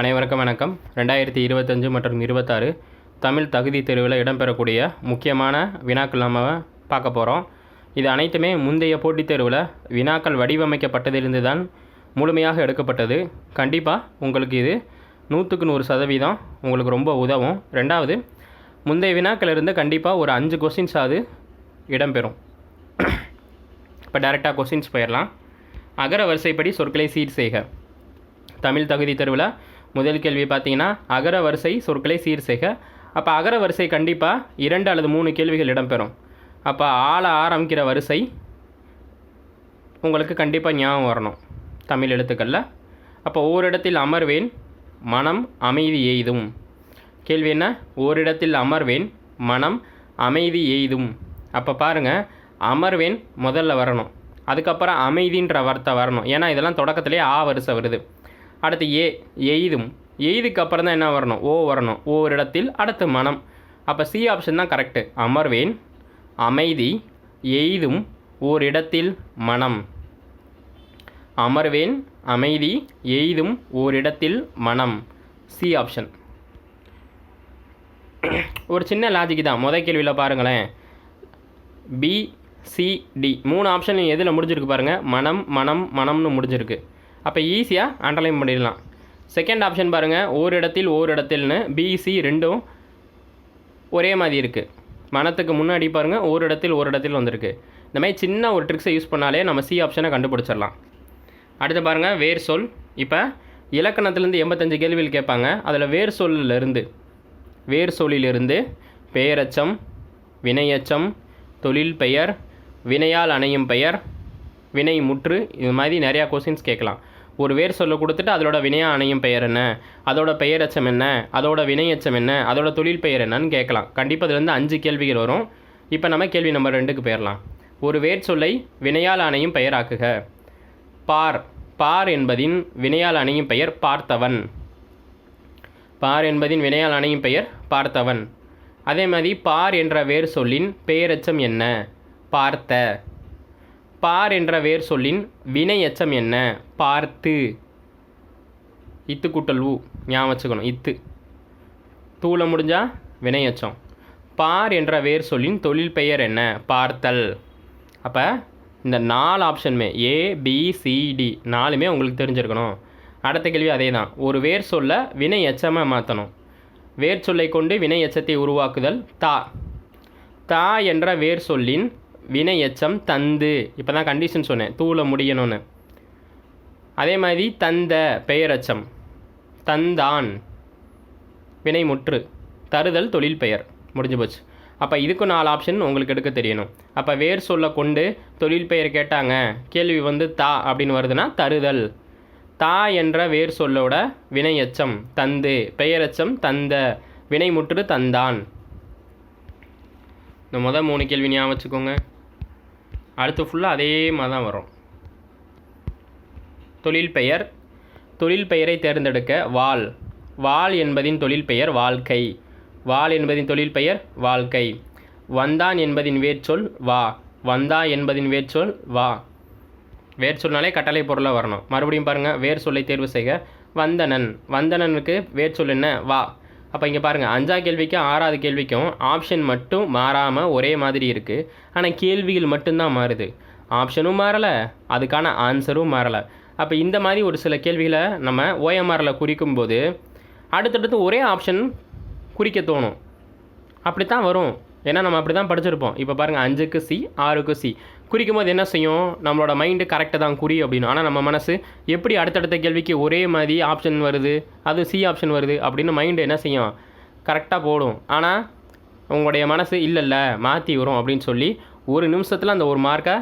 அனைவருக்கும் வணக்கம். ரெண்டாயிரத்தி இருபத்தஞ்சு மற்றும் இருபத்தாறு தமிழ் தகுதி தேர்வில் இடம்பெறக்கூடிய முக்கியமான வினாக்கள் நம்ம பார்க்க போகிறோம் இது அனைத்துமே முந்தைய போட்டித் தேர்வில் வினாக்கள் வடிவமைக்கப்பட்டதிலிருந்து தான் முழுமையாக எடுக்கப்பட்டது. கண்டிப்பாக உங்களுக்கு இது நூற்றுக்கு நூறு சதவீதம் உங்களுக்கு ரொம்ப உதவும். ரெண்டாவது முந்தைய வினாக்களிலிருந்து கண்டிப்பாக ஒரு அஞ்சு கொஸ்டின்ஸ் அது இடம்பெறும். இப்போ டேரெக்டாக கொஸ்டின்ஸ் போயிடலாம் அகர வரிசைப்படி சொற்களை சீர் செய்க. தமிழ் தகுதி தெருவில் முதல் கேள்வி பார்த்தீங்கன்னா அகர வரிசை சொற்களை சீர் செய்க. அப்போ அகர வரிசை கண்டிப்பாக இரண்டு அல்லது மூணு கேள்விகள் இடம்பெறும். அப்போ ஆள ஆரம்பிக்கிற வரிசை உங்களுக்கு கண்டிப்பாக ஞாபகம் வரணும். தமிழ் எழுத்துக்களில். அப்போ ஓரிடத்தில் அமர்வேன் மனம் அமைதி எய்தும். கேள்வி என்ன? ஓரிடத்தில் அமர்வேன் மனம் அமைதி எய்தும். அப்போ பாருங்கள் அமர்வேன் முதல்ல வரணும். அதுக்கப்புறம் அமைதின்ற வார்த்தை வரணும். ஏன்னா இதெல்லாம் தொடக்கத்திலே ஆ வரிசை வருது. அடுத்து ஏ எய்தும். எய்துக்கு அப்புறம் தான் என்ன வரணும்? ஓ வரணும். ஓரிடத்தில் அடுத்து மனம். அப்போ சி ஆப்ஷன் தான் கரெக்டு அமர்வேன். அமைதி. எய்தும். ஓரிடத்தில் மனம். அமர்வேன். அமைதி. எய்தும். ஓரிடத்தில் மனம். சி ஆப்ஷன் ஒரு சின்ன லாஜிக் தான். முத கேள்வியில் பாருங்களேன். பி சி டி மூணு ஆப்ஷன் எதில் முடிஞ்சிருக்கு பாருங்கள் மனம் மனம் மனம்னு முடிஞ்சிருக்கு. அப்போ ஈஸியாக அண்டர்லைன் பண்ணிடலாம். செகண்ட் ஆப்ஷன் பாருங்கள் ஓரிடத்தில் ஓரிடத்தில்னு பிசி ரெண்டும் ஒரே மாதிரி இருக்குது மனத்துக்கு முன்னாடி பாருங்கள் ஒரு இடத்தில் ஒரு ஓரிடத்தில் வந்திருக்கு. இந்த மாதிரி சின்ன ஒரு ட்ரிக்ஸை யூஸ் பண்ணாலே நம்ம சி ஆப்ஷனை கண்டுபிடிச்சிடலாம். அடுத்து பாருங்கள் வேர் சொல். இப்போ இலக்கணத்துலேருந்து எண்பத்தஞ்சு கேள்விகள் கேட்பாங்க. அதில் வேர் சொல்லிலிருந்து வேர் சொல்லிலிருந்து பெயரச்சம் வினையச்சம் தொழில் பெயர் வினையால் அணையும் பெயர் வினை முற்று இது மாதிரி நிறையா கொஸ்டின்ஸ் கேட்கலாம். ஒரு வேர் சொல்ல கொடுத்துட்டு அதோட வினையா அணையும் பெயர் என்ன? அதோட பெயரச்சம் என்ன? அதோட வினையச்சம் என்ன? அதோட தொழில் பெயர் என்னன்னு கேட்கலாம். கண்டிப்பாக இதுலேருந்து அஞ்சு கேள்விகள் வரும். இப்போ நம்ம கேள்வி நம்பர் ரெண்டுக்கு போயிடலாம் ஒரு வேர் சொல்லை வினையால் அணையும் பெயராக்குக பார். பார் என்பதின் வினையால் அணையும் பெயர் பார்த்தவன். பார் என்பதின் வினையால் அணையும் பெயர் பார்த்தவன். அதே மாதிரி பார் என்ற வேர் சொல்லின் பெயரச்சம் என்ன? பார்த்த. பார் என்ற வேர் சொல்லின் வினை எச்சம் என்ன? பார்த்து. இத்து கூட்டல் ஊ ஞாபகம் வச்சுக்கணும் இத்து. தூள முடிஞ்சால் வினை எச்சம். பார் என்ற வேர் சொல்லின் தொழில் பெயர் என்ன? பார்த்தல். அப்போ இந்த நாலு ஆப்ஷனுமே ஏ பிசிடி நாலுமே உங்களுக்கு தெரிஞ்சிருக்கணும். அடுத்த கேள்வி அதே தான் ஒரு வேர் சொல்ல வினை எச்சமாக மாற்றணும் வேர் சொல்லை கொண்டு வினை எச்சத்தை உருவாக்குதல் தா. தா என்ற வேர் சொல்லின் வினை எச்சம் தந்து. இப்போ தான் கண்டிஷன் சொன்னேன். தூள முடியணும்னு. அதே மாதிரி தந்த பெயரச்சம். தந்தான். வினைமுற்று. தருதல் தொழில் பெயர். முடிஞ்சு போச்சு. அப்போ இதுக்கு நாலு ஆப்ஷன் உங்களுக்கு எடுக்க தெரியணும். அப்போ வேர் சொல்ல கொண்டு தொழில் பெயர் கேட்டாங்க. கேள்வி வந்து தா அப்படின்னு வருதுன்னா தருதல். தா என்ற வேர் சொல்லோட வினை அச்சம் தந்து. பெயரச்சம் தந்த. வினைமுற்று தந்தான். இந்த மொதல் மூணு கேள்வி ஞாபகம் வச்சுக்கோங்க. அடுத்து ஃபுல்லாக அதே மாதிரி தான் வரும். தொழில் பெயர். தொழில் பெயரை தேர்ந்தெடுக்க வாள் வாள் என்பதின் தொழில் பெயர் வாழ்க்கை. வாள் என்பதின் தொழில் பெயர் வாழ்க்கை. வந்தான் என்பதின் வேர்ச்சொல் வா. வந்தா என்பதின் வேர்ச்சொல் வா. வேர் கட்டளை பொருளாக வரணும். மறுபடியும் பாருங்கள் வேர் சொல்லை தேர்வு செய்க. வந்தனன். வந்தனனுக்கு வேர் சொல் என்ன? வா. அப்போ இங்கே பாருங்கள் அஞ்சாவது கேள்விக்கும் ஆறாவது கேள்விக்கும் ஆப்ஷன் மட்டும் மாறாமல் ஒரே மாதிரி இருக்குது ஆனால் கேள்விகள் மட்டும்தான் மாறுது. ஆப்ஷனும் மாறலை அதுக்கான ஆன்சரும் மாறலை. அப்போ இந்த மாதிரி ஒரு சில கேள்விகளை நம்ம ஓஎம்ஆரில் குறிக்கும்போது அடுத்தடுத்து ஒரே ஆப்ஷன் குறிக்க தோணும். அப்படித்தான் வரும். ஏன்னா நம்ம அப்படி தான் படிச்சிருப்போம். இப்போ பாருங்கள் அஞ்சுக்கு சி ஆறுக்கு சி குறிக்கும் போது என்ன செய்யும்? நம்மளோட மைண்டு கரெக்டாக தான் குறி அப்படின்னு. ஆனால் நம்ம மனசு எப்படி அடுத்தடுத்த கேள்விக்கு ஒரே மாதிரி ஆப்ஷன் வருது? அது சி ஆப்ஷன் வருது அப்படின்னு மைண்டு என்ன செய்யும்? கரெக்டாக போடும். ஆனால் உங்களுடைய மனசு இல்லைல்ல மாற்றி வரும் அப்படின்னு சொல்லி ஒரு நிமிஷத்தில் அந்த ஒரு மார்க்கை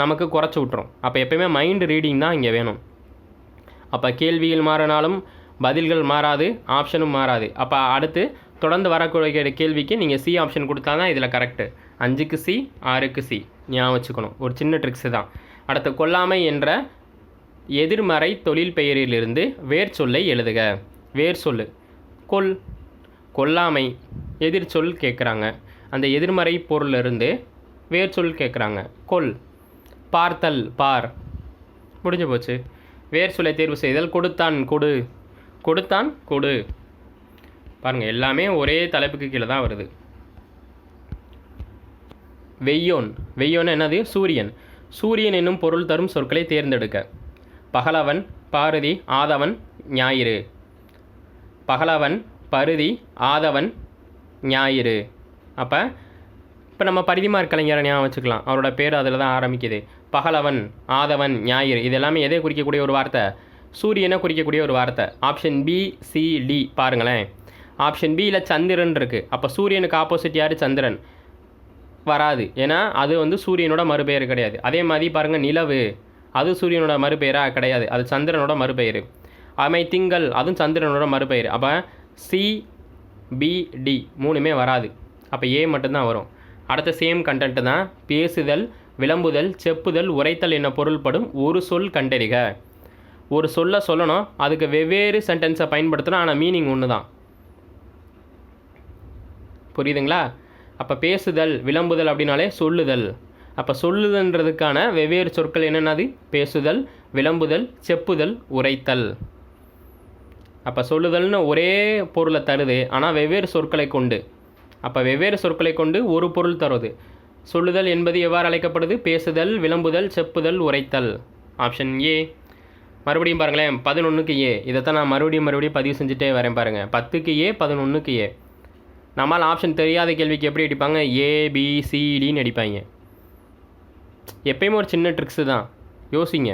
நமக்கு குறைச்சி விட்ரும் அப்போ எப்பயுமே மைண்டு ரீடிங் தான் இங்கே வேணும். அப்போ கேள்விகள் மாறினாலும் பதில்கள் மாறாது ஆப்ஷனும் மாறாது. அப்போ அடுத்து தொடர்ந்து வரக்கூடிய கேள்விக்கு நீங்கள் சி ஆப்ஷன் கொடுத்தா தான் இதில் கரெக்டு அஞ்சுக்கு சி ஆறுக்கு சி ஞாபகம் வச்சுக்கணும். ஒரு சின்ன ட்ரிக்ஸு தான். அடுத்து கொல்லாமை என்ற எதிர்மறை தொழில் பெயரிலிருந்து வேர் சொல்லை எழுதுக. வேர் சொல்லு. கொல் கொல்லாமை எதிர் சொல் கேட்குறாங்க. அந்த எதிர்மறை பொருளிலிருந்து வேர் சொல் கேட்குறாங்க. கொல் பார்த்தல் பார். முடிஞ்சு போச்சு. வேர் சொல்லை தேர்வு செய்தல் கொடுத்தான் கொடு. கொடுத்தான் கொடு. பாருங்கள் எல்லாமே ஒரே தலைப்புக்கு கீழே தான் வருது. வெய்யோன். வெய்யோன் என்னது? சூரியன். சூரியன் என்னும் பொருள் தரும் சொற்களை தேர்ந்தெடுக்க. பகலவன் பாரதி ஆதவன் ஞாயிறு. பகலவன் பருதி ஆதவன் ஞாயிறு. அப்போ இப்போ நம்ம பரிதிமார் கலைஞரை ஞாபகம் வச்சுக்கலாம். அவரோட பேர் அதில் தான் ஆரம்பிக்குது. பகலவன் ஆதவன் ஞாயிறு. இது எல்லாமே எதை குறிக்கக்கூடிய ஒரு வார்த்தை? சூரியனை குறிக்கக்கூடிய ஒரு வார்த்தை. Option B C D. பாருங்களேன். ஆப்ஷன் பியில் சந்திரன் இருக்குது அப்போ சூரியனுக்கு ஆப்போசிட் யார்? சந்திரன். வராது. ஏன்னா அது வந்து சூரியனோட மறுபெயர் கிடையாது. அதே மாதிரி பாருங்கள் நிலவு அது சூரியனோட மறுபெயராக கிடையாது. அது சந்திரனோட மறுபெயர். அமை திங்கள் அதுவும் சந்திரனோட மறுபெயர். அப்போ சி பிடி மூணுமே வராது. அப்போ ஏ மட்டும்தான் வரும். அடுத்த சேம் கண்டென்ட்டு தான் பேசுதல் விளம்புதல் செப்புதல் உரைத்தல் என்ன பொருள்படும் ஒரு சொல் கண்டறிக. ஒரு சொல்ல சொல்லணும் அதுக்கு வெவ்வேறு சென்டென்ஸை பயன்படுத்தணும் ஆனால் மீனிங் ஒன்று தான் புரியுதுங்களா? அப்போ பேசுதல் விளம்புதல் அப்படின்னாலே சொல்லுதல். அப்போ சொல்லுதல்ன்றதுக்கான வெவ்வேறு சொற்கள் என்னென்னது? பேசுதல் விளம்புதல் செப்புதல் உரைத்தல். அப்போ சொல்லுதல்னு ஒரே பொருளை தருது ஆனால் வெவ்வேறு சொற்களை கொண்டு. அப்போ வெவ்வேறு சொற்களை கொண்டு ஒரு பொருள் தருவது சொல்லுதல் என்பது எவ்வாறு அழைக்கப்படுது? பேசுதல் விளம்புதல் செப்புதல் உரைத்தல். ஆப்ஷன் ஏ மறுபடியும் பாருங்களேன் பதினொன்றுக்கு ஏ இதைத்தான் நான் மறுபடியும் மறுபடியும் பதிவு செஞ்சுட்டே வரேன் பாருங்கள் பத்துக்கு ஏ பதினொன்றுக்கு ஏ நம்மால் ஆப்ஷன் தெரியாத கேள்விக்கு எப்படி அடிப்பாங்க? ஏபிசிடின்னு அடிப்பாங்க எப்பயுமே ஒரு சின்ன ட்ரிக்ஸு தான். யோசிங்க.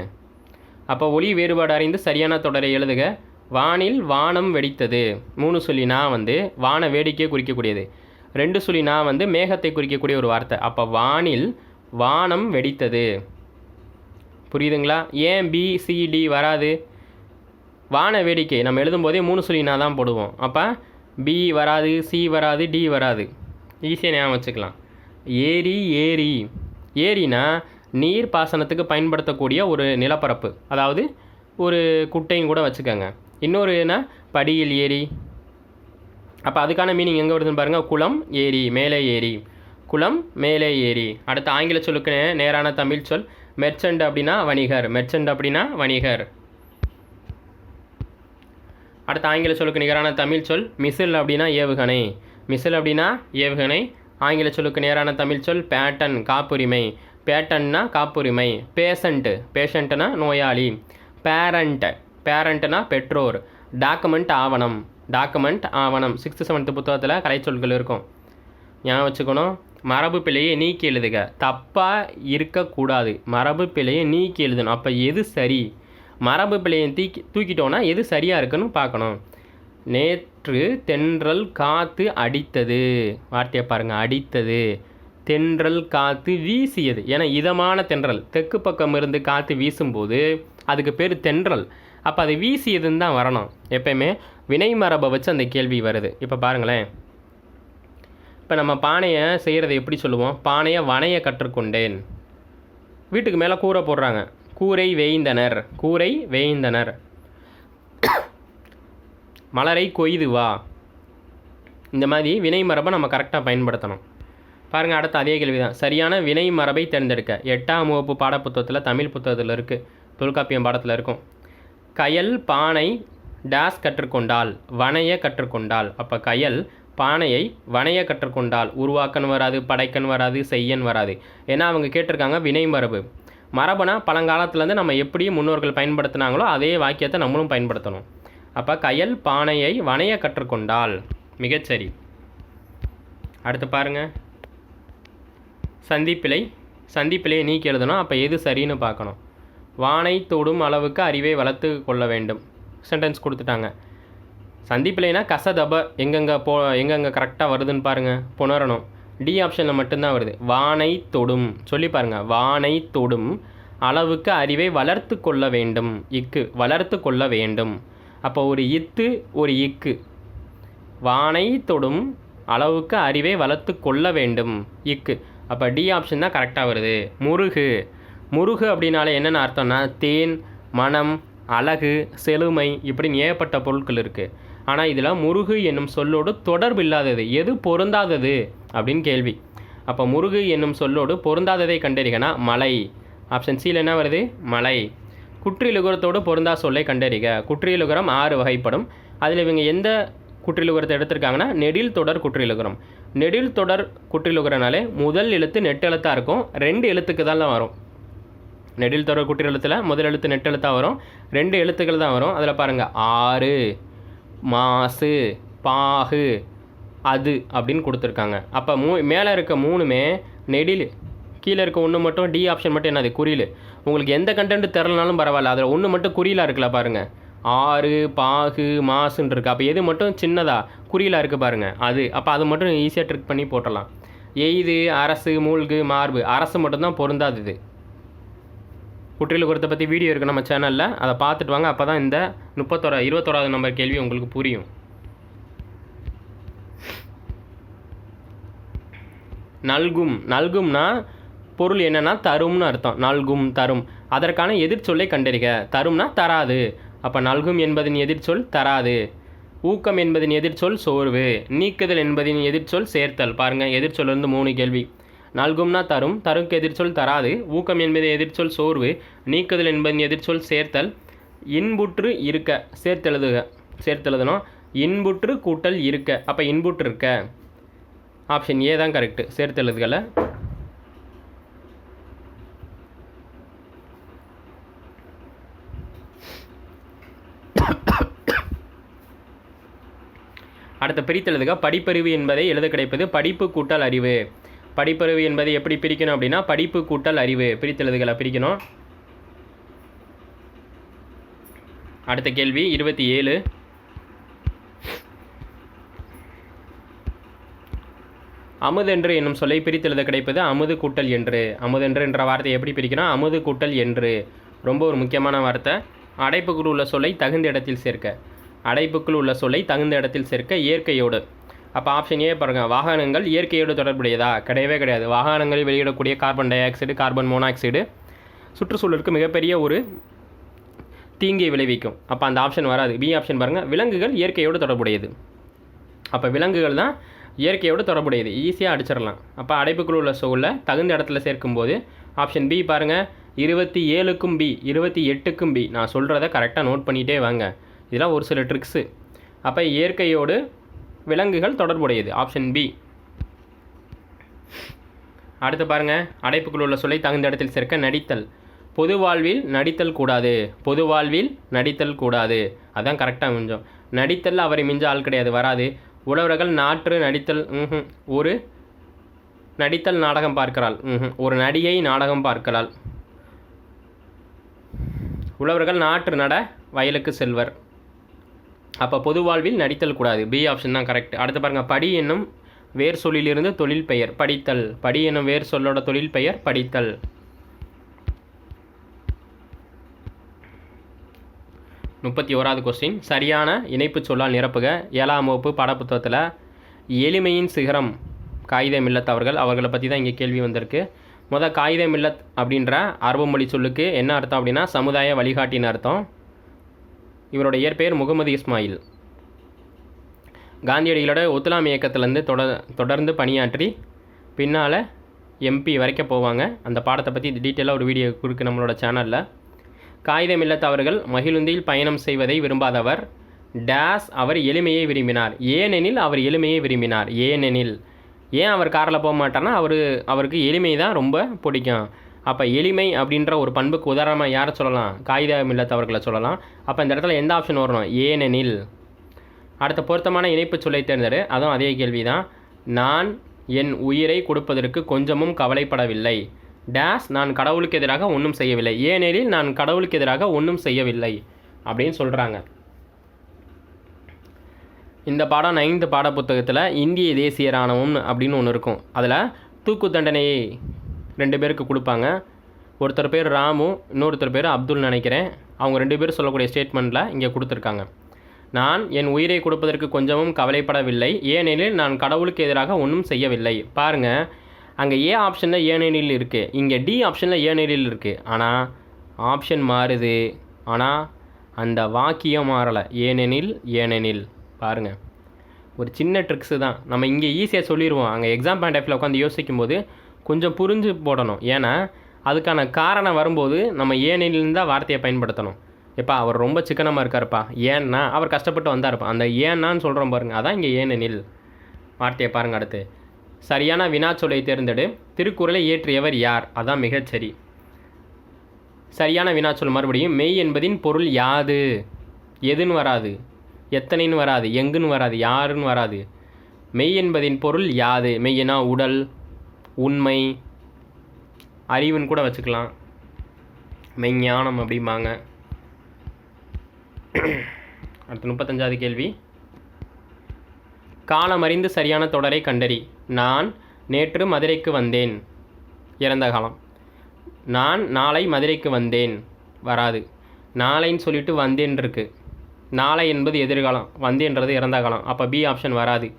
அப்போ ஒளி வேறுபாடு அறிந்து சரியான தொடரை எழுதுக. வானில் வானம் வெடித்தது. மூணு சொல்லி நான் வந்து வான வேடிக்கையை குறிக்கக்கூடியது. ரெண்டு சொல்லி நான் வந்து மேகத்தை குறிக்கக்கூடிய ஒரு வார்த்தை. அப்போ வானில் வானம் வெடித்தது. புரியுதுங்களா? ஏன் பி வராது. வான வேடிக்கை. நம்ம எழுதும்போதே மூணு சொல்லி நான் தான் போடுவோம். அப்போ பி வராது சி வராது டி வராது. ஈஸியாக ஞாபகம் வச்சுக்கலாம். ஏரி ஏரி. ஏரினா நீர் பாசனத்துக்கு பயன்படுத்தக்கூடிய ஒரு நிலப்பரப்பு. அதாவது ஒரு குட்டையும் கூட வச்சுக்கோங்க. இன்னொரு என்ன? படியில் ஏரி. அப்போ அதுக்கான மீனிங் எங்கே வருதுன்னு பாருங்கள் குளம் ஏரி மேலே ஏரி. குளம் மேலே ஏரி. அடுத்த ஆங்கில சொல்லுக்கு நே- நேரான தமிழ் சொல். மெர்ச்சண்ட் அப்படின்னா வணிகர். மெர்ச்சண்ட் அப்படின்னா வணிகர். அடுத்த ஆங்கில சொல்லுக்கு நிகரான தமிழ் சொல் மிசில் அப்படின்னா ஏவுகணை. மிசில் அப்படின்னா ஏவுகணை. ஆங்கில சொல்லுக்கு நேரான தமிழ் சொல் பேட்டன் காப்புரிமை. பேட்டன்னா காப்புரிமை. பேஷண்ட்டு பேஷண்ட்டுனா நோயாளி. பேரண்ட் பேரண்ட்னா பெற்றோர். டாக்குமெண்ட் ஆவணம் டாக்குமெண்ட் ஆவணம். சிக்ஸ்த்து செவன்த்து புத்தகத்தில் கலைச்சொற்கள் இருக்கும். ஞாபகம் வச்சுக்கணும். மரபு பிழையை நீக்கி எழுதுக. தப்பாக இருக்கக்கூடாது. மரபு பிழையை நீக்கி எழுதணும். அப்போ எது சரி? மரபு பிழையை தூக்கி தூக்கிட்டோன்னா எது சரியாக இருக்குன்னு பார்க்கணும். நேற்று தென்றல் காற்று அடித்தது. வார்த்தையை பாருங்கள் அடித்தது. தென்றல் காற்று வீசியது. ஏன்னா இதமான தென்றல். தெற்கு பக்கம் இருந்து காற்று வீசும்போது அதுக்கு பேர் தென்றல். அப்போ அது வீசியதுன்னு தான் வரணும். எப்பயுமே வினை மரபை வச்சு அந்த கேள்வி வருது. இப்போ பாருங்களேன். இப்போ நம்ம பானையை செய்கிறத எப்படி சொல்லுவோம்? பானையை வனைய கற்றுக்கொண்டேன். வீட்டுக்கு மேலே கூரை போடுறாங்க. கூரை வேய்ந்தனர். கூரை வேய்ந்தனர். மலரை கொய்து வா. இந்த மாதிரி வினை மரபை நம்ம கரெக்டாக பயன்படுத்தணும். பாருங்கள் அடுத்த அதே கேள்வி தான் சரியான வினை மரபை தேர்ந்தெடுக்க. எட்டாம் வகுப்பு பாடப்புத்தகத்தில் தமிழ் புத்தகத்தில் இருக்குது தொல்காப்பியம் பாடத்தில் இருக்கும். கயல் பானை டேஸ் கற்றுக்கொண்டால் வனைய கற்றுக்கொண்டால். அப்போ கயல் பானையை வனைய கற்றுக்கொண்டால். உருவாக்கன் வராது படைக்கன் வராது செய்யன்னு வராது. ஏன்னா அவங்க கேட்டிருக்காங்க வினை மரபு. மரபுனா பழங்காலத்துலேருந்து நம்ம எப்படி முன்னோர்கள் பயன்படுத்தினாங்களோ அதே வாக்கியத்தை நம்மளும் பயன்படுத்தணும். அப்போ கயல் பானையை வனைய கற்றுக்கொண்டால் மிகச்சரி. அடுத்து பாருங்க. சந்திப்பிலை சந்திப்பிலையை நீக்கி எழுதணும். அப்போ எது சரின்னு பார்க்கணும். வானை தொடும் அளவுக்கு அறிவை வளர்த்து கொள்ள வேண்டும். சென்டென்ஸ் கொடுத்துட்டாங்க. சந்திப்பிலைனா கசதப எங்கெங்கே போ எங்கெங்கே கரெக்டாக வருதுன்னு பாருங்கள் புணரணும். டி ஆப்ஷனில் மட்டும்தான் வருது. வானை தொடும். சொல்லி பாருங்கள் வானை தொடும். அளவுக்கு அறிவை வளர்த்து கொள்ள வேண்டும். இக்கு. வளர்த்து கொள்ள வேண்டும். அப்போ ஒரு இத்து ஒரு இக்கு. வானை தொடும். அளவுக்கு அறிவை வளர்த்து கொள்ள வேண்டும். இக்கு. அப்போ டி ஆப்ஷன் தான் கரெக்டாக வருது. முருகு. முருகு அப்படின்னாலே என்னென்ன அர்த்தம்னா தேன் மனம் அழகு செழுமை இப்படின்னு ஏகப்பட்ட பொருட்கள் இருக்குது ஆனால் இதில் முருகு என்னும் சொல்லோடு தொடர்பு இல்லாதது. எது பொருந்தாதது? அப்படின்னு கேள்வி. அப்போ முருகு என்னும் சொல்லோடு பொருந்தாததை கண்டறிகனா? மலை. ஆப்ஷன் சியில் என்ன வருது? மலை. குற்றியலுகரத்தோடு பொருந்தா சொல்லை கண்டறிக. குற்றியலுகரம் ஆறு வகைப்படும். அதில் இவங்க எந்த குற்றிலுகரத்தை எடுத்திருக்காங்கன்னா? நெடில் தொடர் குற்றியலுகரம் நெடில் தொடர் குற்றியலுகரனாலே முதல் எழுத்து நெட்டெழுத்தாக இருக்கும். ரெண்டு எழுத்துக்கு தான் வரும். நெடில் தொடர் குற்றியெழுத்தில் முதல் எழுத்து நெட்டெழுத்தாக வரும். ரெண்டு எழுத்துக்கள் தான் வரும். அதில் பாருங்கள் ஆறு. மாசு பாகு அது அப்படின்னு கொடுத்துருக்காங்க. அப்போ மூ மேலே இருக்க மூணுமே நெடில். கீழே இருக்க ஒன்று மட்டும் டி ஆப்ஷன் மட்டும் என்னது? குறியில் உங்களுக்கு எந்த கண்டென்ட் தெரிலனாலும் பரவாயில்ல. அதில் ஒன்று மட்டும் குறியிலாக இருக்குல்ல பாருங்கள் ஆறு பாகு மாசுன்னு இருக்குது அப்போ எது மட்டும் சின்னதாக குறியிலாக இருக்குது பாருங்கள் அது. அப்போ அது மட்டும் ஈஸியாக ட்ரிக் பண்ணி போட்டலாம் எய்து அரசு மூழ்கு மார்பு. அரசு மட்டும்தான் பொருந்தாதது. குற்றியல் குரத்தை பற்றி வீடியோ இருக்குது நம்ம சேனலில் அதை பார்த்துட்டு வாங்க. அப்போ தான் இந்த முப்பத்தோரா இருபத்தோராவது நம்பர் கேள்வி உங்களுக்கு புரியும். நல்கும். நல்கும்னா பொருள் என்னென்னா தரும்னு அர்த்தம். நல்கும் தரும். அதற்கான எதிர்ச்சொல்லை கண்டறிக. தரும்னா தராது. அப்போ நல்கும் என்பதின் எதிர்ச்சொல் தராது. ஊக்கம் என்பதின் எதிர்ச்சொல் சோர்வு. நீக்குதல் என்பதின் எதிர்ச்சொல் சேர்த்தல். பாருங்கள் எதிர்ச்சொல் வந்து மூணு கேள்வி. நல்கும்னா தரும் தருக்கு எதிர்ச்சொல் தராது ஊக்கம் என்பது எதிர்ச்சொல் சோர்வு நீக்குதல் என்பது எதிர்ச்சொல் சேர்த்தல் இன்புற்று இருக்க சேர்த்தெழுதுக சேர்த்தெழுதணும் இன்புற்று கூட்டல் இருக்க அப்போ இன்புற்று இருக்க? ஆப்ஷன் ஏ தான் கரெக்டு சேர்த்தெழுதுகளை அடுத்த பிரித்தெழுதுக படிப்பறிவு என்பதை எழுத கிடைப்பது படிப்பு கூட்டல் அறிவு. படிப்பறிவு என்பதை எப்படி பிரிக்கணும் அப்படின்னா படிப்பு கூட்டல் அறிவு பிரித்தெழுதுகளை பிரிக்கணும். அடுத்த கேள்வி இருபத்தி ஏழு. அமுதென்று என்னும் சொல்லை பிரித்தெழுத கிடைப்பது அமுது கூட்டல் என்று. அமுதென்று என்ற வார்த்தையை எப்படி பிரிக்கணும்? அமுது கூட்டல் என்று. ரொம்ப ஒரு முக்கியமான வார்த்தை. அடைப்புக்குள் உள்ள சொல்லை தகுந்த இடத்தில் சேர்க்க. அடைப்புக்குள் உள்ள சொல்லை தகுந்த இடத்தில் சேர்க்க இயற்கையோடு. அப்போ ஆப்ஷன் ஏ பாருங்கள் வாகனங்கள் இயற்கையோடு தொடர்புடையதா? கிடையவே கிடையாது. வாகனங்களில் வெளியிடக்கூடிய carbon dioxide carbon monoxide சுற்றுச்சூழலுக்கு மிகப்பெரிய ஒரு தீங்கை விளைவிக்கும். அப்போ அந்த ஆப்ஷன் வராது. பி ஆப்ஷன் பாருங்கள் விலங்குகள் இயற்கையோடு தொடர்புடையது. அப்போ விலங்குகள் தான் இயற்கையோடு தொடர்புடையது. ஈஸியாக அடிச்சிடலாம். அப்போ அடைப்புக்குள் உள்ள சொல்ல தகுந்த இடத்துல சேர்க்கும்போது ஆப்ஷன் பி பாருங்கள் இருபத்தி ஏழுக்கும் பி இருபத்தி எட்டுக்கும் பி நான் சொல்கிறத கரெக்டாக நோட் பண்ணிகிட்டே வாங்க. இதெல்லாம் ஒரு சில ட்ரிக்ஸு அப்போ இயற்கையோடு விலங்குகள் தொடர்புடையது. ஆப்ஷன் பி அடுத்து பாருங்கள் அடைப்புக்குள் உள்ள சொல்லை தகுந்த இடத்தில் சேர்க்க நடித்தல். பொது வாழ்வில் நடித்தல் கூடாது. பொது வாழ்வில் நடித்தல் கூடாது. அதான் கரெக்டாக மிஞ்சம். நடித்தல் அவரை மிஞ்ச ஆள் கிடையாது வராது. உழவர்கள் நாற்று நடித்தல் ஒரு நடித்தல் நாடகம் பார்க்கிறாள் ஒரு நடிகை நாடகம் பார்க்கிறாள். உழவர்கள் நாற்று நட வயலுக்கு செல்வர். அப்போ பொது வாழ்வில் நடித்தல் கூடாது. பி ஆப்ஷன் தான் கரெக்ட் அடுத்து பாருங்கள் படி என்னும் வேர் சொல்லிலிருந்து தொழில் பெயர் படித்தல். படி என்னும் வேர் சொல்லோட தொழில் பெயர் படித்தல். முப்பத்தி ஓராவது கொஸ்டின் சரியான இணைப்பு சொல்லால் நிரப்புக. ஏழாம் வகுப்பு பாடப்புத்தகத்தில் எளிமையின் சிகரம் காகித மில்லத் அவர்கள் அவர்களை பற்றி தான் இங்கே கேள்வி வந்திருக்கு. முத காகித மில்லத் அப்படின்ற அரபு மொழி சொல்லுக்கு என்ன அர்த்தம் அப்படின்னா சமுதாய வழிகாட்டின்னு அர்த்தம். இவரோட இயற்பெயர் முகமது இஸ்மாயில். காந்தியடிகளோட ஒத்துலாம் இயக்கத்திலேருந்து தொடர் தொடர்ந்து பணியாற்றி பின்னால் எம்பி வரைக்கும் போவாங்க. அந்த பாடத்தை பற்றி டீட்டெயிலாக ஒரு வீடியோ கொடுக்கு நம்மளோட சேனலில் காகிதம் இல்லத் அவர்கள் பயணம் செய்வதை விரும்பாதவர். டேஸ் அவர் எளிமையை விரும்பினார். ஏனெனில் அவர் எளிமையை விரும்பினார். ஏனெனில் ஏன் அவர் காரில் போக மாட்டார்னா அவர் அவருக்கு எளிமை தான் ரொம்ப பிடிக்கும். அப்போ எளிமை அப்படின்ற ஒரு பண்புக்கு உதாரணமாக யாரை சொல்லலாம்? காகிதம் இல்லத் சொல்லலாம். அப்போ இந்த இடத்துல எந்த ஆப்ஷன் வரணும்? ஏனெனில். அடுத்த பொருத்தமான இணைப்பு சொல்லை தேர்ந்தெடு. அதுவும் அதே கேள்வி தான் நான் என் உயிரை கொடுப்பதற்கு கொஞ்சமும் கவலைப்படவில்லை. டேஸ் நான் கடவுளுக்கு எதிராக ஒன்றும் செய்யவில்லை. ஏனெனில் நான் கடவுளுக்கு எதிராக ஒன்றும் செய்யவில்லை. அப்படின்னு சொல்கிறாங்க இந்த பாடம் நைன்த்து பாடப்புத்தகத்தில் இந்திய தேசிய இராணுவம் அப்படின்னு ஒன்று இருக்கும். அதில் தூக்கு தண்டனையை ரெண்டு பேருக்கு கொடுப்பாங்க. ஒருத்தர் பேர் ராமு இன்னொருத்தர் பேர் அப்துல் நினைக்கிறேன். அவங்க ரெண்டு பேரும் சொல்லக்கூடிய ஸ்டேட்மெண்ட்டில் இங்கே கொடுத்துருக்காங்க. நான் என் உயிரை கொடுப்பதற்கு கொஞ்சமும் கவலைப்படவில்லை. ஏனெனில் நான் கடவுளுக்கு எதிராக ஒன்றும் செய்யவில்லை. பாருங்கள் அங்கே ஏ ஆப்ஷனில் ஏனெனில் இருக்குது இங்கே டி ஆப்ஷனில் ஏனெனில் இருக்குது ஆனால் ஆப்ஷன் மாறுது. ஆனால் அந்த வாக்கியம் மாறலை. ஏனெனில் ஏனெனில். பாருங்கள் ஒரு சின்ன ட்ரிக்ஸு தான். நம்ம இங்கே ஈஸியாக சொல்லிடுவோம் அங்கே எக்ஸாம் பாயிண்ட் ஆஃப்ல உட்காந்து யோசிக்கும் போது கொஞ்சம் புரிஞ்சு போடணும். ஏன்னா அதுக்கான காரணம் வரும்போது நம்ம ஏனெனில் தான் வார்த்தையை பயன்படுத்தணும். எப்பா அவர் ரொம்ப சிக்கனமாக இருக்காருப்பா. ஏன்னா அவர் கஷ்டப்பட்டு வந்தார்ப்பா. அந்த ஏன்னான்னு சொல்கிறோம் பாருங்க. அதான் இங்கே ஏனெனில். வார்த்தையை பாருங்கள் அடுத்து. சரியான வினாச்சொலை தேர்ந்தெடு. திருக்குறளை இயற்றியவர் யார்? அதான் மிகச்சரி சரியான வினாச்சொல் மறுபடியும் மெய் என்பதின் பொருள் யாது? எதுன்னு வராது. எத்தனைன்னு வராது. எங்குன்னு வராது. யாருன்னு வராது. மெய் என்பதின் பொருள் யாது? மெய்யனா உடல். உண்மை அறிவுன்னு கூட வச்சுக்கலாம். மெய்ஞானம் அப்படிம்பாங்க. அடுத்து முப்பத்தஞ்சாவது கேள்வி. காலமறிந்து சரியான தொடரை கண்டறி. நான் நேற்று மதுரைக்கு வந்தேன். இறந்த காலம். நான் நாளை மதுரைக்கு வந்தேன். வராது. நாளைன்னு சொல்லிட்டு வந்தேன் இருக்கு நாளை என்பது எதிர்காலம். வந்தேன்றது இறந்த காலம். அப்போ பி ஆப்ஷன் வராது.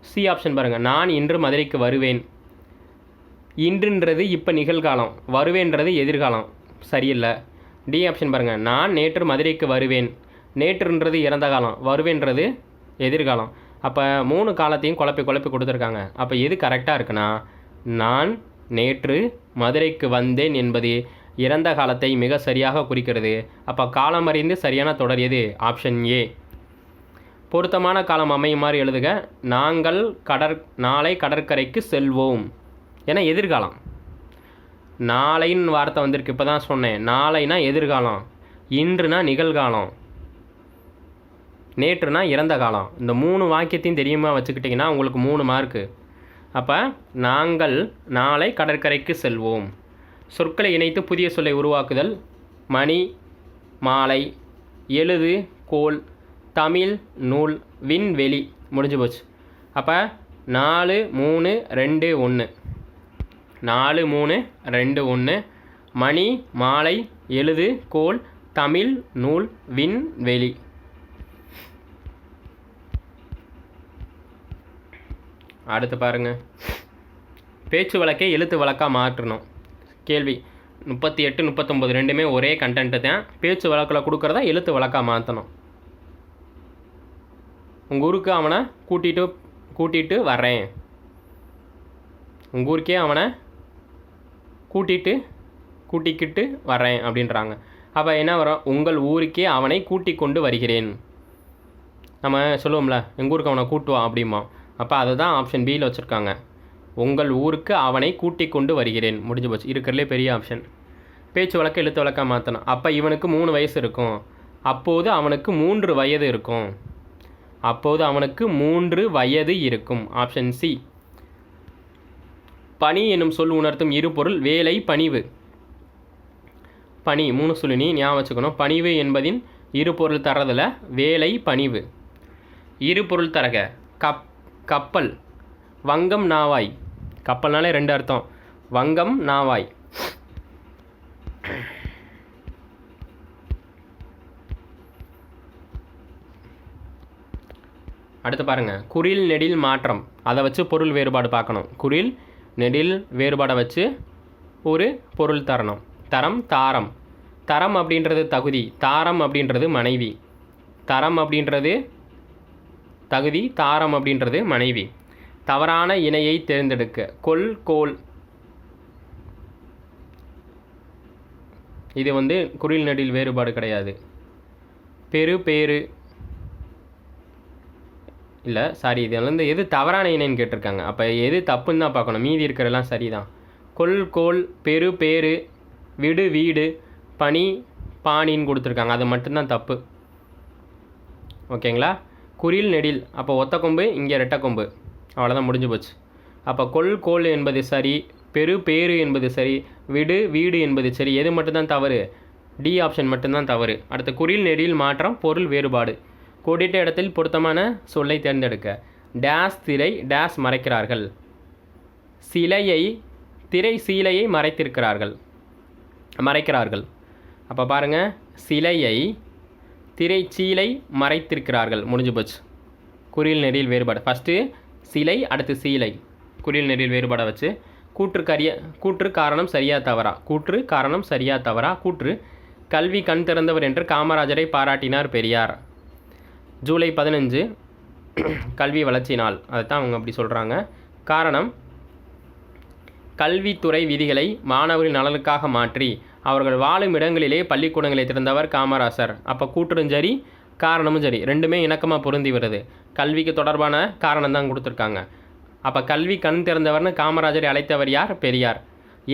சி ஆப்ஷன் பாருங்கள் நான் இன்று மதுரைக்கு வருவேன். இன்றுன்றது இப்போ நிகழ்காலம் வருவேன்றது எதிர்காலம். சரியில்லை. டி ஆப்ஷன் பாருங்கள் நான் நேற்று மதுரைக்கு வருவேன். நேற்றுன்றது இறந்த காலம் வருவேன்றது எதிர்காலம். அப்போ மூணு காலத்தையும் குழப்பி குழப்பி கொடுத்துருக்காங்க. அப்போ எது கரெக்டாக இருக்குன்னா நான் நேற்று மதுரைக்கு வந்தேன் என்பது இறந்த காலத்தை மிக சரியாக குறிக்கிறது. அப்போ காலம் அறிந்து சரியான தொடர் எது? ஆப்ஷன் ஏ பொருத்தமான காலம் அமையுமாறு எழுதுக. நாங்கள் கடற் நாளை கடற்கரைக்கு செல்வோம். ஏன்னா எதிர்காலம். நாளைன்னு வார்த்தை வந்திருக்கு இப்போ தான் சொன்னேன். நாளைனா எதிர்காலம். இன்றுனா நிகழ்காலம். நேற்றுனா இறந்த காலம். இந்த மூணு வாக்கியத்தையும் தெரியுமா வச்சுக்கிட்டிங்கன்னா உங்களுக்கு மூணு மார்க்கு. அப்போ நாங்கள் நாளை கடற்கரைக்கு செல்வோம். சொற்களை இணைத்து புதிய சொல்லை உருவாக்குதல். மணி மாலை எழுது கோல் தமிழ் நூல் விண்வெளி. முடிஞ்சு போச்சு. அப்போ நாலு மூணு ரெண்டு ஒன்று நாலு மூணு ரெண்டு ஒன்று மணி மாலை எழுது கோல் தமிழ் நூல் விண்வெளி அடுத்து பாருங்க. பேச்சு வழக்கை எழுத்து வழக்காக மாற்றணும். கேள்வி. முப்பத்தி எட்டு முப்பத்தொம்பது ரெண்டுமே ஒரே கண்டென்ட்டு தான். பேச்சு வழக்கில் கொடுக்குறதா எழுத்து வழக்காக மாற்றணும். உங்கள் ஊருக்கு அவனை கூட்டிகிட்டு கூட்டிகிட்டு வரேன் உங்கள் ஊருக்கே அவனை கூட்டிகிட்டு கூட்டிக்கிட்டு வரேன் அப்படின்றாங்க. அப்போ என்ன வரும்? உங்கள் ஊருக்கே அவனை கூட்டி கொண்டு வருகிறேன். நம்ம சொல்லுவோம்ல எங்கள் ஊருக்கு அவனை கூட்டுவா அப்படிமா. அப்போ அதை தான் ஆப்ஷன் பியில் வச்சுருக்காங்க. உங்கள் ஊருக்கு அவனை கூட்டிக் கொண்டு வருகிறேன். முடிஞ்சு போச்சு. இருக்கிறதுலே பெரிய ஆப்ஷன் பேச்சு வழக்க எழுத்து வழக்காக மாற்றணும் அப்போ இவனுக்கு மூணு வயசு இருக்கும். அப்போது அவனுக்கு மூன்று வயது இருக்கும். அப்போது அவனுக்கு மூன்று வயது இருக்கும். ஆப்ஷன் சி பணி என்னும் சொல் உணர்த்தும் இரு பொருள் வேலை பணிவு. பணி மூணு சொல்லினி ஞாபகம் வச்சுக்கணும். பணிவு என்பதின் இரு பொருள் தரதில் வேலை பணிவு. இரு பொருள் தரக கப் கப்பல். வங்கம் நாவாய். கப்பல்னாலே ரெண்டு அர்த்தம். வங்கம் நாவாய். அடுத்து பாருங்கள் குறில் நெடில் மாற்றம். அதை வச்சு பொருள் வேறுபாடு பார்க்கணும். குறில் நெடில் வேறுபாடை வச்சு ஒரு பொருள் தரணும். தரம் தாரம். தரம் அப்படின்றது தகுதி. தாரம் அப்படின்றது மனைவி. தரம் அப்படின்றது தகுதி. தாரம் அப்படின்றது மனைவி. தவறான இணையை தேர்ந்தெடுக்க. கொல் கோல். இது வந்து குறில் நெடில் வேறுபாடு கிடையாது. பெரு பேரு இல்லை சாரி இது வந்து எது தவறான இணைன்னு கேட்டிருக்காங்க. அப்போ எது தப்புன்னு தான் பார்க்கணும். மீதி இருக்கிறதெல்லாம் சரிதான். கொல் கோல் பெரு பேரு விடு வீடு பனி பாணின்னு கொடுத்துருக்காங்க. அது மட்டும்தான் தப்பு. ஓகேங்களா? குறில் நெடில். அப்போ ஒத்த கொம்பு இங்கே ரெட்டை கொம்பு. அவ்வளோதான் முடிஞ்சு போச்சு. அப்போ கொல் கோல் என்பது சரி பெரு பேரு என்பது சரி விடு வீடு என்பது சரி. எது மட்டும்தான் தவறு? டி ஆப்ஷன் மட்டும்தான் தவறு. அடுத்த குறில் நெடில் மாற்றம் பொருள் வேறுபாடு. கோடிட்ட இடத்தில் பொருத்தமான சொல்லை தேர்ந்தெடுக்க. டேஸ் திரை டேஸ் மறைக்கிறார்கள். சிலையை திரை சீலையை மறைத்திருக்கிறார்கள். மறைக்கிறார்கள். அப்போ பாருங்கள் சிலையை திரைச்சீலை மறைத்திருக்கிறார்கள். முடிஞ்சு போச்சு. குறியில் நெறியில் வேறுபாடு. ஃபஸ்ட்டு சிலை அடுத்து சீலை. குறில் நெறியில் வேறுபாடை வச்சு கூற்று கரிய கூற்று காரணம் சரியா தவறா? கூற்று காரணம் சரியா தவறா? கூற்று கல்வி கண் திறந்தவர் என்று காமராஜரை பாராட்டினார் பெரியார். ஜூலை பதினஞ்சு கல்வி வளர்ச்சி நாள். அதை தான் அவங்க அப்படி சொல்கிறாங்க காரணம் கல்வித்துறை விதிகளை மாணவரின் நலனுக்காக மாற்றி அவர்கள் வாழும் இடங்களிலே பள்ளிக்கூடங்களை திறந்தவர் காமராசர். அப்போ கூட்டுரும் சரி காரணமும் சரி. ரெண்டுமே இணக்கமாக பொருந்தி வருது. கல்விக்கு தொடர்பான காரணம் தான் கொடுத்துருக்காங்க. அப்போ கல்வி கண் திறந்தவர்னு காமராஜரை அழைத்தவர் யார்? பெரியார்.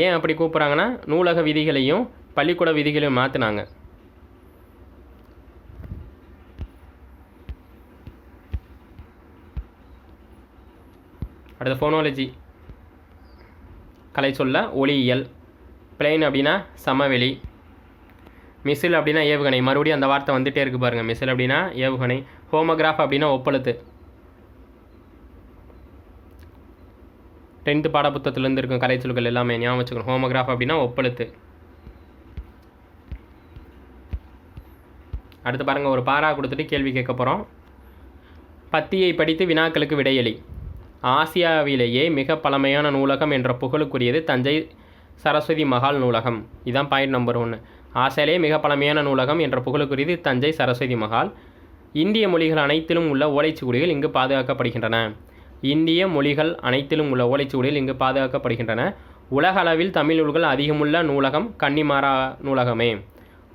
ஏன் அப்படி கூப்பிட்றாங்கன்னா நூலக விதிகளையும் பள்ளிக்கூட விதிகளையும் மாற்றினாங்க அடுத்த ஃபோனாலஜி கலை சொல்ல ஒளியியல். பிளெயின் அப்படின்னா சமவெளி. மிசில் அப்படின்னா ஏவுகணை. மறுபடியும் அந்த வார்த்தை வந்துகிட்டே இருக்கு பாருங்கள் மிசில் அப்படின்னா ஏவுகணை. ஹோமோகிராஃப் அப்படின்னா ஒப்பழுத்து. டென்த்து பாடப்புத்தகத்துலேருந்து இருக்கும் கலைச்சொல்கள் எல்லாமே ஞாபகம் வச்சுக்கணும். ஹோமோகிராஃப் அப்படின்னா ஒப்பழுத்து. அடுத்து பாருங்கள் ஒரு பாரா கொடுத்துட்டு கேள்வி கேட்க போகிறோம் பத்தியை படித்து வினாக்களுக்கு விடையளி. ஆசியாவிலேயே மிக பழமையான நூலகம் என்ற புகழுக்குரியது தஞ்சை சரஸ்வதி மகால் நூலகம். இதுதான் பாயிண்ட் நம்பர் ஒன்று ஆசியாவிலேயே மிக பழமையான நூலகம் என்ற புகழுக்குரியது தஞ்சை சரஸ்வதி மகால் இந்திய மொழிகள் அனைத்திலும் உள்ள ஓலைச்சுவடிகள் இங்கு பாதுகாக்கப்படுகின்றன. இந்திய மொழிகள் அனைத்திலும் உள்ள ஓலைச்சுவடிகள் இங்கு பாதுகாக்கப்படுகின்றன. உலக அளவில் தமிழ் நூல்கள் அதிகமுள்ள நூலகம் கன்னிமாரா நூலகமே.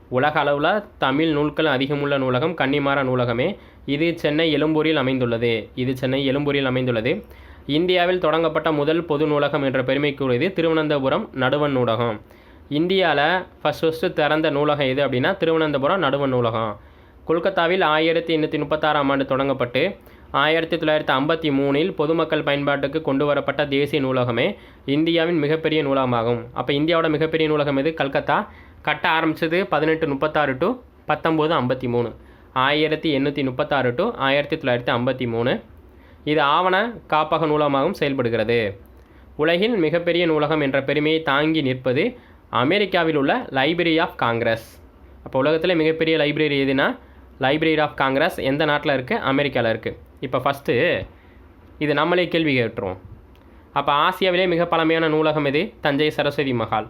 உலக அளவில் தமிழ் நூல்கள் அதிகமுள்ள நூலகம் கன்னிமாரா நூலகமே. இது சென்னை எழும்பூரில் அமைந்துள்ளது. இது சென்னை எழும்பூரில் அமைந்துள்ளது. இந்தியாவில் தொடங்கப்பட்ட முதல் பொது நூலகம் என்ற பெருமைக்குரியது திருவனந்தபுரம் நடுவன் நூலகம். இந்தியாவில் ஃபஸ்ட் ஃபஸ்ட்டு திறந்த நூலகம் எது அப்படின்னா திருவனந்தபுரம் நடுவன் நூலகம். கொல்கத்தாவில் ஆயிரத்தி எண்ணூற்றி முப்பத்தாறாம் ஆண்டு தொடங்கப்பட்டு ஆயிரத்தி தொள்ளாயிரத்தி ஐம்பத்தி மூணில் பொதுமக்கள் பயன்பாட்டுக்கு கொண்டு வரப்பட்ட தேசிய நூலகமே இந்தியாவின் மிகப்பெரிய நூலகமாகும். அப்போ இந்தியாவோட மிகப்பெரிய நூலகம் எது? கல்கத்தா. கட்ட ஆரம்பித்தது பதினெட்டு முப்பத்தாறு டு பத்தொம்போது ஐம்பத்தி மூணு. ஆயிரத்தி எண்ணூற்றி முப்பத்தாறு டு ஆயிரத்தி தொள்ளாயிரத்தி ஐம்பத்தி மூணு. இது ஆவண காப்பக நூலகமாகவும் செயல்படுகிறது. உலகின் மிகப்பெரிய நூலகம் என்ற பெருமையை தாங்கி நிற்பது அமெரிக்காவில் உள்ள லைப்ரரி ஆஃப் காங்கிரஸ் அப்போ உலகத்தில் மிகப்பெரிய லைப்ரரி எதுனா? லைப்ரரி ஆஃப் காங்கிரஸ் எந்த நாட்டில் இருக்குது அமெரிக்காவில் இருக்குது இப்போ ஃபஸ்ட்டு இது நம்மளே கேள்வி கேட்டுருவோம். அப்போ ஆசியாவிலே மிக பழமையான நூலகம் எது? தஞ்சை சரஸ்வதி மகால்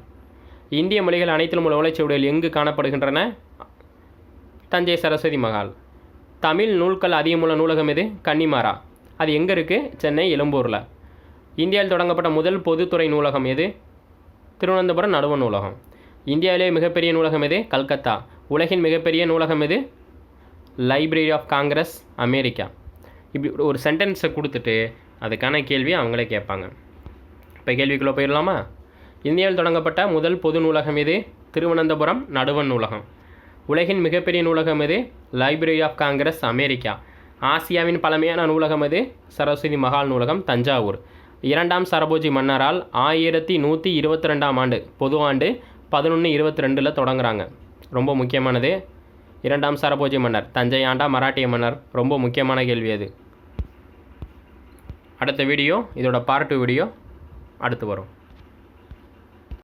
இந்திய மொழிகள் அனைத்திலும் உள்ள ஓலைச்சுவடிகள் எங்கு காணப்படுகின்றன? தஞ்சை சரஸ்வதி மகால். தமிழ் நூல்கள் அதிகமுள்ள நூலகம் எது? கன்னிமாரா அது எங்கே இருக்குது சென்னை எழும்பூரில். இந்தியாவில் தொடங்கப்பட்ட முதல் பொதுத்துறை நூலகம் எது? திருவனந்தபுரம் நடுவண் நூலகம். இந்தியாவிலே மிகப்பெரிய நூலகம் எது? கல்கத்தா. உலகின் மிகப்பெரிய நூலகம் எது? Library of Congress America. இப்படி ஒரு சென்டென்ஸை கொடுத்துட்டு அதுக்கான கேள்வியை அவங்களே கேட்பாங்க. இப்போ கேள்விக்குள்ளே போயிடலாமா? இந்தியாவில் தொடங்கப்பட்ட முதல் பொது நூலகம் எது? திருவனந்தபுரம் நடுவண் நூலகம். உலகின் மிகப்பெரிய நூலகம் எது? Library of Congress America. ஆசியாவின் பழமையான நூலகம் எது? சரஸ்வதி மகால் நூலகம் தஞ்சாவூர். இரண்டாம் சரபோஜி மன்னரால் ஆயிரத்தி நூற்றி இருபத்தி ரெண்டாம் ஆண்டு பொது ஆண்டு பதினொன்று இருபத்தி ரெண்டில் தொடங்குறாங்க. ரொம்ப முக்கியமானது. இரண்டாம் சரபோஜி மன்னர் தஞ்சை ஆண்டா மராட்டிய மன்னர் ரொம்ப முக்கியமான கேள்வி அது. அடுத்த வீடியோ இதோட பார்ட் டூ வீடியோ அடுத்து வரும்.